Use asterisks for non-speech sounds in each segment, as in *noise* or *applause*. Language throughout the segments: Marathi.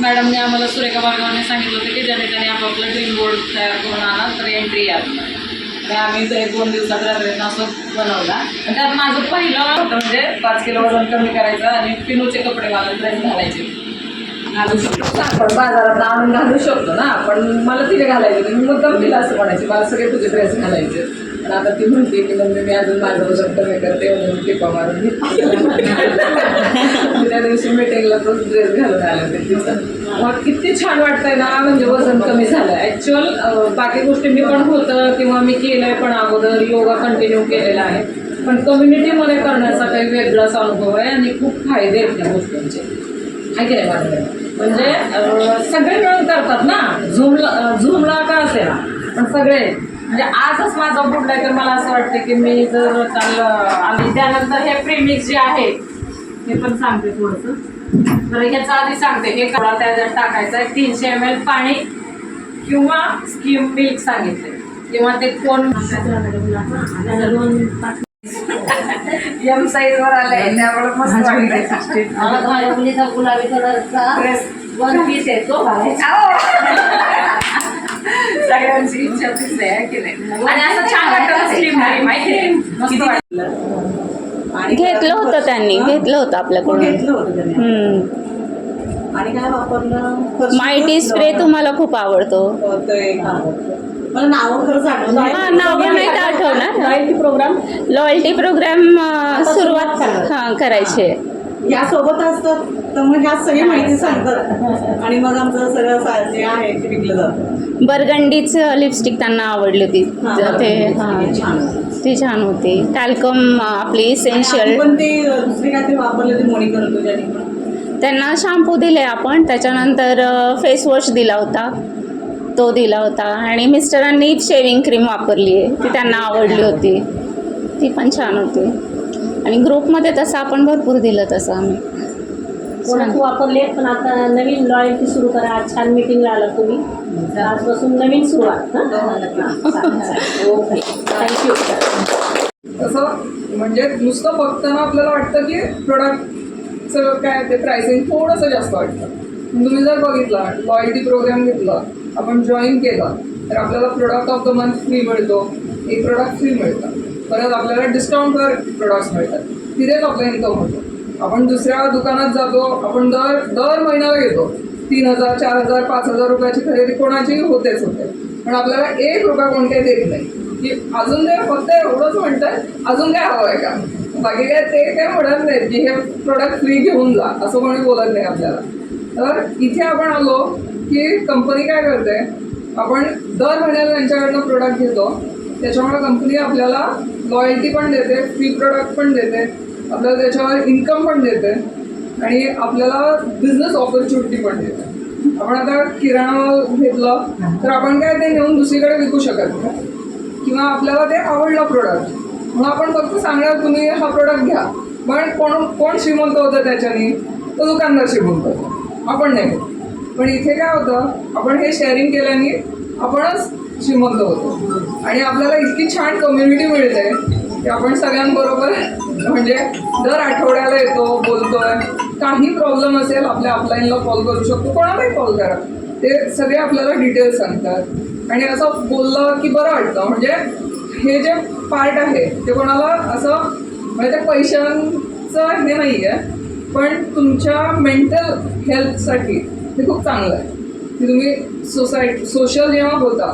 मॅडमने आम्हाला सुरेखा बागवाने सांगितलं होतं की ज्याने त्याने आपापलं ड्रीम बोर्ड तयार करून आणा तर एंट्री या. तर आम्ही ते एक दोन दिवसात रात्रीनं असं बनवला. आणि त्यात माझं पहिलं होतं म्हणजे पाच किलो वजन कमी करायचं आणि पिनूचे कपडे मला ड्रेस घालायचे. घालू शकतो. आपण बाजारात आणून घालू शकतो ना पण मला तिने घालायचे होते. मी मुद्दाम तिला असं म्हणायचे मला सगळे तुझे ड्रेस घालायचे पण आता ती म्हणते की मम्मी मी अजून माझं वजन कमी करते म्हणून टिपा मारून घेते. त्या दिवशी मीटिंगला तोच ड्रेस घालून आला होते. मग किती छान वाटतंय ना म्हणजे वजन कमी झालं ॲक्च्युअल बाकी गोष्टी मी पण होतं किंवा मी केलंय पण अगोदर योगा कंटिन्यू केलेला आहे. पण कम्युनिटीमध्ये करण्याचा काही वेगळाच अनुभव आहे आणि खूप फायदे आहेत त्या गोष्टींचे. आहे की नाही म्हणजे सगळे मिळून करतात ना. झुमला झुमला का असेल पण सगळे. म्हणजे आजच माझा बुडलाय तर मला असं वाटतं की मी जर चांगलं आणि त्यानंतर हे प्रेमिक जे आहे हे पण सांगते थोडंसं. तर ह्याचं आधी सांगते. हे कपडा त्याच्यात टाकायचं आहे तीनशे एम एल पाणी किंवा स्किम मिल्क सांगितले. किंवा ते कोण एम साईज वर आलंय. त्यामुळे मस्त वाटतंय. माझ्या मुलीचा गुलाबी कलरचा. वन पीस आहे तो. घालायचा सगळ्यांची इच्छा तीच आहे की नाही? आणि असं छान वाटतं माहिती आहे मस्त वाटलं आणि घेतलं होतं त्यांनी घेतलं होतं आपल्याकडून. घेतलं होतं त्याने हम्म. आणि काय वापरलं? मायटी स्प्रे तुम्हाला खूप आवडतो. हो, ते एक आवडतं. मला नाव खरंच आठवलं हा नाव नाही का आठवणार. *laughs* प्रोग्राम? लॉयल्टी प्रोग्राम सुरुवात हा करायचे या सोबत असतात तर मग ह्या सगळी माहिती सांगतात. आणि मग आमचं सगळं सा- जे आहे ते विकलं जातं. बरगंडीच लिपस्टिक त्यांना आवडली होती. हा, ते हा. छान होतं. ती छान होती. टॅल्कम आपली इसेन्शियल आधी पण ते दुसरी काहीतरी वापरले ते मोणी करत होते आणि पण. त्यांना शॅम्पू दिले आपण. त्याच्यानंतर फेस वॉश दिला होता. तो दिला होता. आणि मिस्टरांनी शेविंग क्रीम वापरली आहे. ती त्यांना आवडली होती. ती पण छान होती. आणि ग्रुपमध्ये तसं आपण भरपूर दिलं तसं आम्ही. प्रोडक्ट वापरले पण आता नवीन लॉयल्टी सुरू करा. आज छान मिटिंगला आला तुम्ही. आजपासून नवीन सुरुवात ओके. थँक्यू तसं म्हणजे नुसतं बघताना आपल्याला वाटतं की प्रोडक्टचं काय ते प्राइसिंग थोडंसं जास्त वाटतं. तुम्ही जर बघितलं लॉयल्टी प्रोग्राम घेतला आपण जॉईन केला तर आपल्याला product of the month free मिळतो एक प्रोडक्ट फ्री मिळतं. परत आपल्याला डिस्काउंटवर प्रोडक्ट्स मिळतात. तिथेच आपला इन्कम होतो. आपण दुसऱ्या दुकानात जातो आपण दर दर महिन्याला घेतो तीन हजार चार हजार पाच हजार रुपयाची खरेदी कोणाची होतेच होते. पण आपल्याला एक रुपया कोणत्याही देत नाही. की अजून ते फक्त एवढंच म्हणतात अजून काय हवं आहे का? बाकी काय ते काय म्हणत नाहीत की हे प्रोडक्ट फ्री घेऊन जा असं कोणी बोलत नाही आपल्याला. तर इथे आपण आलो की कंपनी काय करते आपण दर महिन्याला त्यांच्याकडनं प्रोडक्ट घेतो त्याच्यामुळे कंपनी आपल्याला लॉयल्टी पण देते फ्री प्रोडक्ट पण देते आपल्याला त्याच्यावर इन्कम पण देते आणि आपल्याला बिझनेस ऑपॉर्च्युनिटी पण देते. आपण आता किराणा घेतलं तर आपण काय ते नेऊन दुसरीकडे विकू शकत नाही. किंवा आपल्याला ते आवडलं प्रोडक्ट म्हणून आपण फक्त सांगणार तुम्ही हा प्रोडक्ट घ्या. पण कोण कोण श्रीमंत होतं त्याच्याने? तो दुकानदार श्रीमंत होतो. आपण नाही. पण इथे काय होतं आपण हे शेअरिंग केल्याने आपणच श्रीमंत होतो. आणि आपल्याला इतकी छान कम्युनिटी मिळते की आपण सगळ्यांबरोबर म्हणजे दर आठवड्याला येतो बोलतोय. काही प्रॉब्लेम असेल आपल्या अपलाईनला कॉल करू शकतो. कोणालाही कॉल करा. ते सगळे आपल्याला डिटेल्स सांगतात. आणि असं बोललं की बरं वाटतं. म्हणजे हे जे पार्ट आहे ते कोणाला असं म्हणजे त्या पैशांचं हे नाही आहे पण तुमच्या मेंटल हेल्थसाठी ते खूप चांगलं आहे. की तुम्ही सोसायटी सोशल जेव्हा होता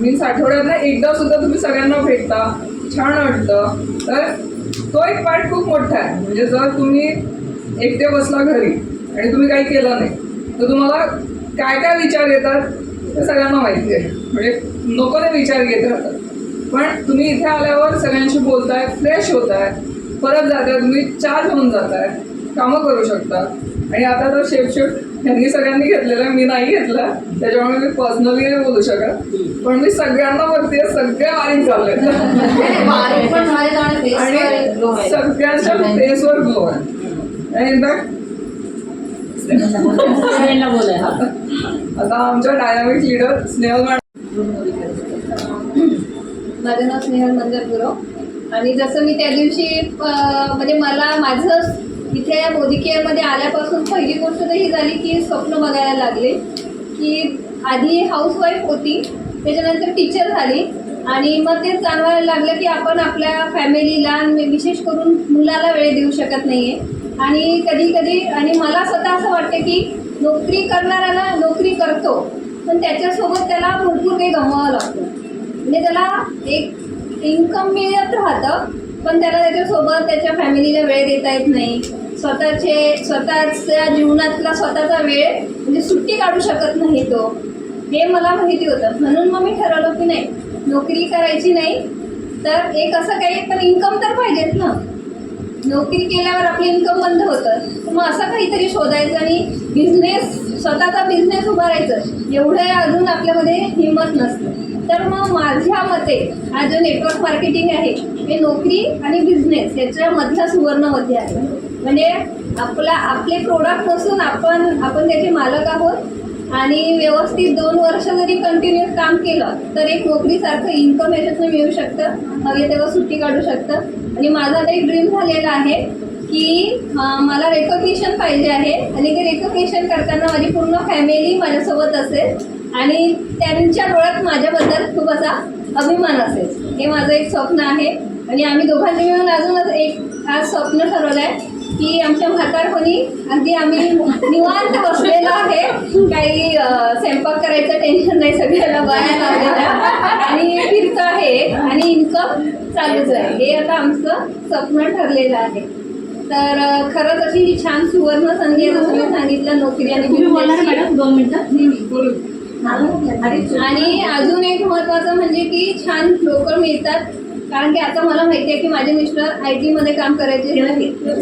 मीन्स आठवड्यातनं एकदा सुद्धा तुम्ही सगळ्यांना भेटता छान वाटतं तर तो एक पार्ट खूप मोठा आहे. म्हणजे जर तुम्ही एकटे बसला घरी आणि तुम्ही काही केलं नाही तर तुम्हाला काय काय विचार येतात ते सगळ्यांना माहिती आहे. म्हणजे नको ते विचार घेत राहतात. पण तुम्ही इथे आल्यावर सगळ्यांशी बोलताय फ्रेश होत आहे परत जाताय तुम्ही चार्ज होऊन जाताय कामं करू शकता. आणि आता तर शेप शिफ्ट यांनी सगळ्यांनी घेतलेलं आहे मी नाही घेतलं त्याच्यामुळे मी पर्सनली नाही बोलू शकत. पण मी सगळ्यांना बघते सगळे बारीक चालले झाले आणि सगळ्यांच्या फेसवर ग्लो आहे आणि इनफॅक्ट आता आमच्या डायनामिक लिडर स्नेहल माझं नाव स्नेहल मंदर गुरव आणि जसं मी त्या दिवशी म्हणजे मला माझं इथे या मोदी केअरमध्ये आल्यापासून पहिली गोष्ट तर ही झाली की स्वप्न बघायला लागले. की आधी हाऊसवाईफ होती त्याच्यानंतर टीचर झाली. आणि मग ते जाणवायला लागलं की आपण आपल्या फॅमिलीला आणि विशेष करून मुलाला वेळ देऊ शकत नाही आहे आणि कधी कधी आणि मला स्वतः असं वाटतं की नोकरी करणाऱ्याला नोकरी करतो पण त्याच्यासोबत त्याला भरपूर काही गमवावं लागतं. म्हणजे त्याला एक इन्कम मिळत राहतं पण त्याला त्याच्यासोबत त्याच्या फॅमिलीला वेळ देता येत नाही. स्वतःचे स्वतःच्या जीवनातला स्वतःचा वेळ म्हणजे सुट्टी काढू शकत नाही तो. हे मला माहिती होतं. म्हणून मग मी ठरवलं की नाही नोकरी करायची नाही तर एक असं काही पण इन्कम तर पाहिजेत ना. नोकरी केल्यावर आपली इन्कम बंद होतं. तर मग असं काहीतरी शोधायचं आणि बिझनेस स्वतःचा बिझनेस उभारायचं. एवढं अजून आपल्यामध्ये हिंमत नसतं. तर मग माझ्या मते हा जो नेटवर्क मार्केटिंग आहे हे नोकरी आणि बिझनेस याच्यामधला सुवर्णमध्ये आहे. म्हणजे आपला आपले प्रोडक्ट नसून आपण आपण त्याचे मालक आहोत आणि व्यवस्थित दोन वर्ष जरी कंटिन्युअस काम केलं तर एक नोकरीसारखं इन्कम याच्यातून मिळू शकतं. हवे तेव्हा सुट्टी काढू शकतं. म्हणजे आणि माझा आता एक ड्रीम झालेला आहे की मला रेकॉग्निशन पाहिजे आहे. आणि ते रेकॉग्निशन करताना माझी पूर्ण फॅमिली माझ्यासोबत असेल. आणि त्यांच्या डोळ्यात माझ्याबद्दल खूप असा अभिमान असेल. हे माझं एक स्वप्न आहे. आणि आम्ही दोघांनी मिळून अजूनच एक आज स्वप्न ठरवलं आहे की आमच्या म्हातारपणी अगदी आम्ही निवांत बसलेलो आहे. काही स्वयंपाक करायचं टेन्शन नाही सगळ्याला बाहेर लावलेल्या आणि फिरतो आहे. आणि इन्कम चालूच आहे हे आता आमचं स्वप्न ठरलेलं आहे. तर खरंच अशी ही छान सुवर्ण संधी आहे जसं मी सांगितलं नोकरी आणि तुम्ही. मॅडम दोन मिनिटं. बोलू. आणि अजून एक महत्त्वाचं म्हणजे की छान लोक मिळतात. कारण की आता मला माहिती आहे की माझे मिस्टर आय टीमध्ये काम करायचे.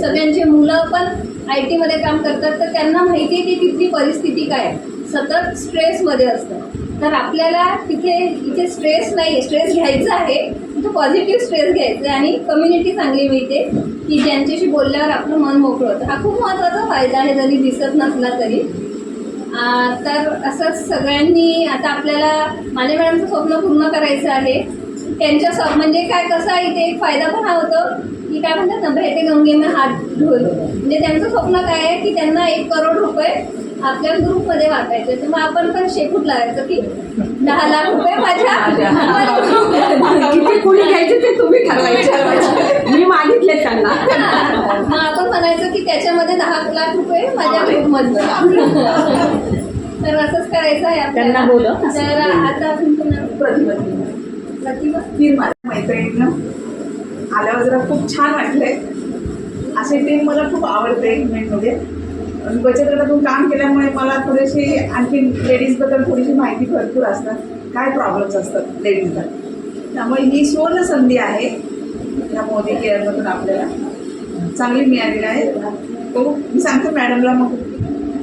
सगळ्यांचे मुलं पण आय टीमध्ये काम करतात. तर त्यांना माहिती आहे की तिथली परिस्थिती काय आहे. सतत स्ट्रेसमध्ये असतं. तर आपल्याला तिथे इथे स्ट्रेस नाही स्ट्रेस घ्यायचा आहे. तो पॉझिटिव्ह स्ट्रेस घ्यायचा आहे आणि कम्युनिटी चांगली मिळते की ज्यांच्याशी बोलल्यावर आपलं मन मोकळं होतं. हा खूप महत्त्वाचा फायदा आहे जरी दिसत नसला तरी. तर असं सगळ्यांनी आता आपल्याला माने मॅडमचं स्वप्न पूर्ण करायचं आहे. त्यांच्या स म्हणजे काय कसं आहे इथे एक फायदा पण हा होतो की काय म्हणतात ना भेटे गंगे में हात धुल म्हणजे त्यांचं स्वप्न काय आहे की त्यांना एक करोड रुपये आपल्या ग्रुपमध्ये वाटायचे. तर मग आपण पण शेपूट लावायचं की दहा लाख रुपये माझ्या *laughs* किती कुणी घ्यायचे ते तुम्ही ठरवायचे. मी मागितले त्यांना. *laughs* मग आपण म्हणायचं की त्याच्यामध्ये दहा लाख रुपये माझ्या ग्रुपमधलं तर असंच करायचं आहे आपल्याला. तर आता अजून पुन्हा प्रतिभा प्रतिभा ती माझ्या मैत्रिणीनं. आल्यावर जरा खूप छान वाटले असे टीम मला खूप आवडते इव्हेंटमध्ये बचत गटातून काम केल्यामुळे मला थोडीशी आणखी लेडीजबद्दल थोडीशी माहिती भरपूर असतात. काय प्रॉब्लेम्स असतात लेडीजला? त्यामुळे ही सुवर्ण संधी आहे. या मोदी केअरमधून आपल्याला. चांगली मिळालेली आहे. तो मी सांगते मॅडमला मग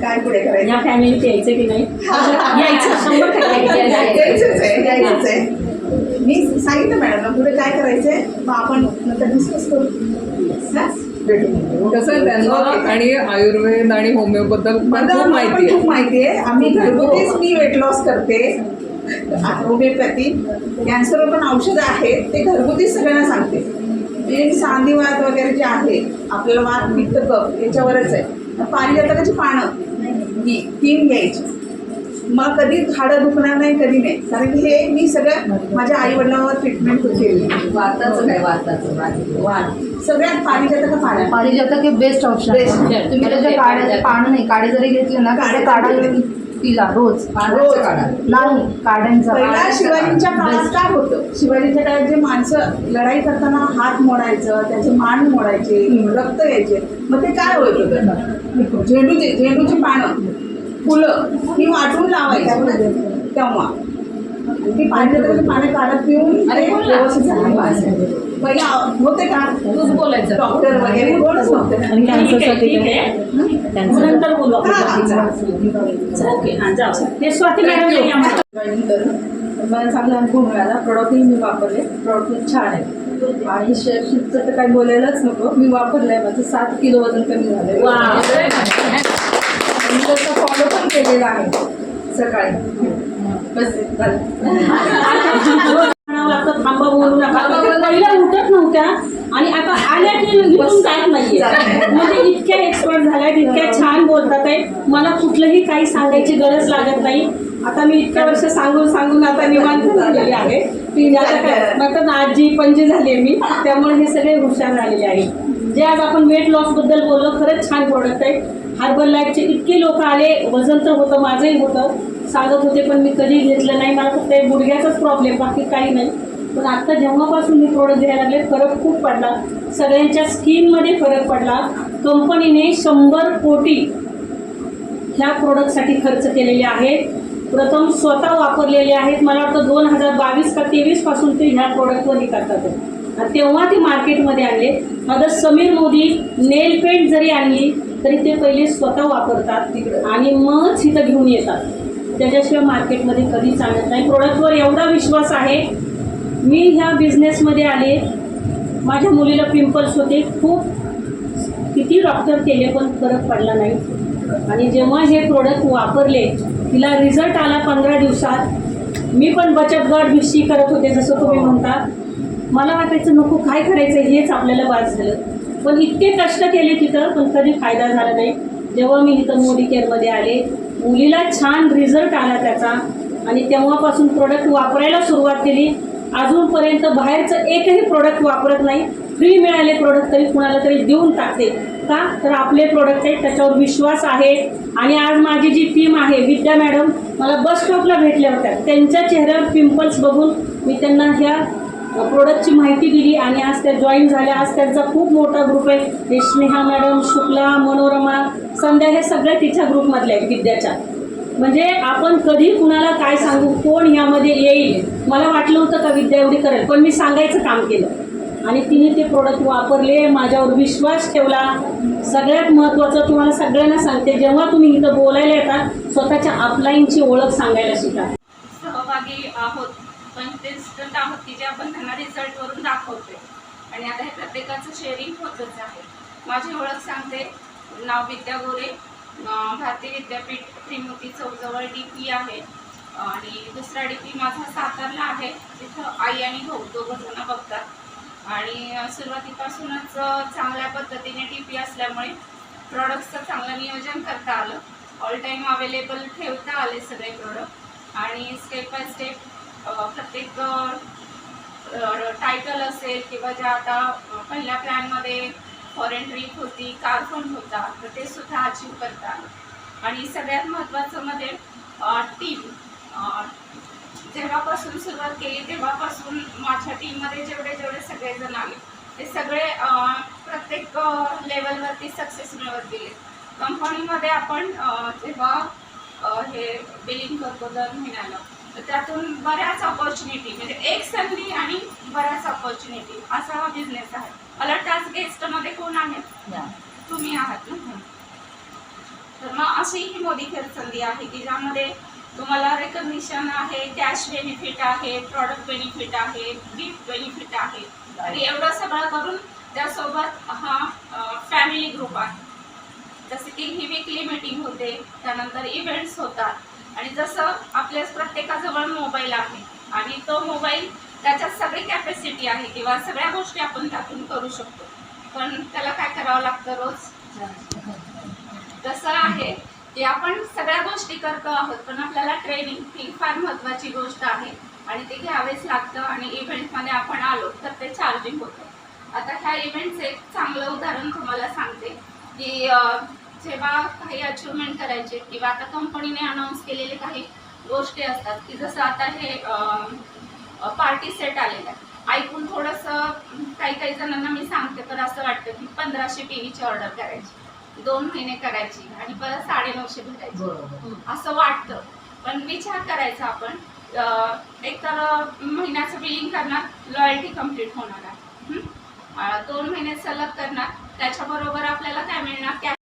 काय पुढे करायचं. या फॅमिलीत यायचं की नाही. यायचंच आहे यायचंच आहे. मी सांगितलं मॅडमला पुढे काय करायचंय? मग आपण नंतर डिस्कस करू. हा? कसं आहे त्यांना आणि आयुर्वेद आणि होमिओबद्दल पण खूप माहिती पण आहे खूप माहिती आहे आम्ही घरगुतीच मी वेट लॉस करते होमिओपॅथी कॅन्सरवर पण औषधं आहेत ते घरगुतीच सगळ्यांना सांगते. म्हणजे सांधीवात वगैरे जे आहे आपल्याला वात पित्त कफ याच्यावरच आहे. पारिजातकाची पानं ही तीन घ्यायची. मग कधी हाडं दुखणार नाही कधी नाही. कारण की हे मी सगळं माझ्या आई वडिलांवर ट्रीटमेंट केली. वाताचं काय वाताचं? वात. सगळ्यात पारिजातका पाण्या पारिजातक हे बेस्ट ऑप्शन तुम्ही त्याच्या काढ्याचे पानं नाही काढे जरी घेतले ना काढे काढे काढा. पिला रोज. रोज. नाही काढ्यांचा पहिला शिवाजींच्या काळात काय होतं? शिवाजींच्या काळात जे माणसं लढाई करताना हात मोडायचं त्याचे मान मोडायचे रक्त यायचे मग ते काय होत होतं? झेंडूचे झेंडूची पानं फुलं ही वाटून लावायची. तेव्हा. ती पाण्याची पाणी काढत पिऊन अरे. व्यवस्थित झाले. पहिला होते का? तूच बोलायचं. डॉक्टर वगैरे कोणच नव्हते. स्वाती मॅडम मला चांगला अनुभव मिळाला. प्रॉडक्टही मी वापरले. प्रॉडक्ट खूप छान आहे. आणि शेअरशीटचं तर काही बोलायलाच नको. मी वापरलंय माझं सात किलो वजन कमी त्याचा फॉलो पण केलेला आहे. सकाळी. बस झालं. म्हणावं लागतं थांबा बोलू नका. पहिल्या उठत नव्हत्या आणि आता आल्या की जात नाहीये. म्हणजे इतक्या एक्सपर्ट झाल्या इतक्या छान बोलतात आहे. मला कुठलंही काही सांगायची गरज लागत नाही. आता मी इतक्या वर्ष सांगून सांगून आता निवांत झालेली आहे. की आता काय म्हणतात ना, आजी पणजी झाली मी. त्यामुळे हे सगळे हुशार झालेले आहे. जे आज आपण वेट लॉसबद्दल बोललो खरंच छान प्रोडक्ट आहे. हार्बर लाईफचे इतके लोक आले वजन तर होतं माझंही होतं. सांगत होते पण मी कधी घेतलं नाही. मला फक्त गुडघ्याचाच प्रॉब्लेम बाकी काही नाही. पण आत्ता जेव्हापासून मी प्रोडक्ट घ्यायला लागले फरक खूप पडला. सगळ्यांच्या स्किनमध्ये फरक पडला. कंपनीने शंभर कोटी ह्या प्रोडक्टसाठी खर्च केलेले आहेत. प्रथम स्वतः वापरलेले आहेत. मला वाटतं दोन हजार बावीस का तेवीसपासून ते ह्या प्रोडक्टवर निघतात. करतात तेव्हा ती मार्केटमध्ये आणले. आता समीर मोदी नेल पेंट जरी आणली तरी ते पहिले स्वतः वापरतात तिकडं. आणि मग इथं घेऊन येतात. त्याच्याशिवाय मार्केटमध्ये कधीच आणत नाही. प्रोडक्टवर एवढा विश्वास आहे. मी ह्या बिझनेसमध्ये आले. माझ्या मुलीला पिंपल्स होते. खूप किती डॉक्टर केले पण फरक पडला नाही. आणि जेव्हा हे प्रोडक्ट वापरले तिला रिझल्ट आला पंधरा दिवसात. मी पण बचत गट भिशी करत होते जसं तुम्ही म्हणता. मला वाटायचं नको काय करायचं हेच आपल्याला बाद झालं. पण इतके कष्ट केले तिथं पण कधी फायदा झाला नाही. जेव्हा मी इथं मोदी केअरमध्ये आले मुलीला छान रिझल्ट आला त्याचा. आणि तेव्हापासून प्रोडक्ट वापरायला सुरुवात केली. अजूनपर्यंत बाहेरचं एकही प्रोडक्ट वापरत नाही. फ्री मिळाले प्रोडक्ट तरी कुणाला तरी देऊन टाकते. का? तर आपले प्रोडक्ट आहे त्याच्यावर विश्वास आहे. आणि आज माझी जी टीम आहे विद्या मॅडम मला बस स्टॉपला भेटल्या होत्या. त्यांच्या चेहऱ्यावर पिंपल्स बघून मी त्यांना ह्या प्रोडक्टची माहिती दिली आणि आज त्या जॉईन झाल्या. आज त्यांचा खूप मोठा ग्रुप आहे. स्नेहा मॅडम शुक्ला मनोरमा संध्या हे सगळ्या तिच्या ग्रुपमधल्या आहेत विद्याच्या. म्हणजे आपण कधी कुणाला काय सांगू कोण यामध्ये येईल मला वाटलं होतं का विद्या एवढी करेल पण मी सांगायचं काम केलं. आणि तिने ते प्रोडक्ट वापरले माझ्यावर विश्वास ठेवला. सगळ्यात महत्त्वाचं तुम्हाला सगळ्यांना सांगते जेव्हा तुम्ही इथं बोलायला येतात स्वतःच्या अपलाईनची ओळख सांगायला शिका. सहभागी आहोत. आपण ते रिझल्ट आहोत की जे आपण त्यांना रिझल्टवरून दाखवतोय. आणि आता हे प्रत्येकाचं शेअरिंग होतच आहे. माझी ओळख सांगते. नाव विद्या गोरे. भारतीय विद्यापीठ त्रिमूर्ती चौकजवळ डी पी आहे. आणि दुसरा डी पी माझा सातारला आहे. तिथं आई आणि भाऊ दोघं जण बघतात. आणि सुरुवातीपासूनच चांगल्या पद्धतीने डी पी असल्यामुळे प्रॉडक्टचं चांगलं नियोजन करता आलं. ऑल टाईम अवेलेबल ठेवता आले सगळे प्रोडक्ट आणि स्टेप बाय स्टेप प्रत्येक टायटल असेल किंवा ज्या आता पहिल्या प्लॅनमध्ये फॉरेन ट्रीप होती कार फंड होता तर ते सुद्धा अचीव करतात. आणि सगळ्यात महत्त्वाचं म्हणजे टीम जेव्हापासून सुरुवात केली तेव्हापासून माझ्या टीममध्ये जेवढे जेवढे सगळेजण आले ते सगळे प्रत्येक लेवलवरती सक्सेस मिळवत गेले. कंपनीमध्ये आपण जेव्हा हे बिलिंग करतो दर महिन्याला तर त्यातून बऱ्याच ऑपॉर्च्युनिटी म्हणजे एक संधी आणि बऱ्याच ऑपॉर्च्युनिटी असा हा बिझनेस आहे. मला त्याच गेस्टमध्ये कोण आहे? तुम्ही आहात ना? तर मग अशी ही मोदी खेळ संधी आहे की ज्यामध्ये तुम्हाला रेकग्निशन आहे कॅश बेनिफिट आहे प्रॉडक्ट बेनिफिट आहे गिफ्ट बेनिफिट आहे. आणि एवढं सगळं करून त्यासोबत हा फॅमिली ग्रुप आहे. जसे की ही विकली मीटिंग होते त्यानंतर इव्हेंट्स होतात. आणि जसं आपल्या प्रत्येकाजवळ मोबाईल आहे आणि तो मोबाईल त्याच्यात सगळी कॅपॅसिटी आहे किंवा सगळ्या गोष्टी आपण त्यातून करू शकतो. पण त्याला काय करावं लागतं रोज? जसं आहे की आपण सगळ्या गोष्टी करतो आहोत पण आपल्याला ट्रेनिंग ही फार महत्त्वाची गोष्ट आहे आणि ते घ्यावेच लागतं आणि इव्हेंटमध्ये आपण आलो तर ते चार्जिंग होतं. आता ह्या इव्हेंटचं एक चांगलं उदाहरण तुम्हाला सांगते की जेव्हा काही अचिव्हमेंट करायचे किंवा आता कंपनीने अनाऊन्स केलेले काही गोष्टी असतात की जसं आता हे पार्टी सेट आलेलं आहे. ऐकून थोडंसं काही काही जणांना मी सांगते तर असं वाटतं की पंधराशे व्हीची ऑर्डर करायची दोन महिने करायची आणि परत साडेनऊशे भेटायची. असं वाटतं. पण विचार करायचा आपण एक तर महिन्याचं बिलिंग करणार लॉयल्टी कंप्लीट होणार आहे. दोन महिने सलग करणार त्याच्याबरोबर आपल्याला काय मिळणार? कॅश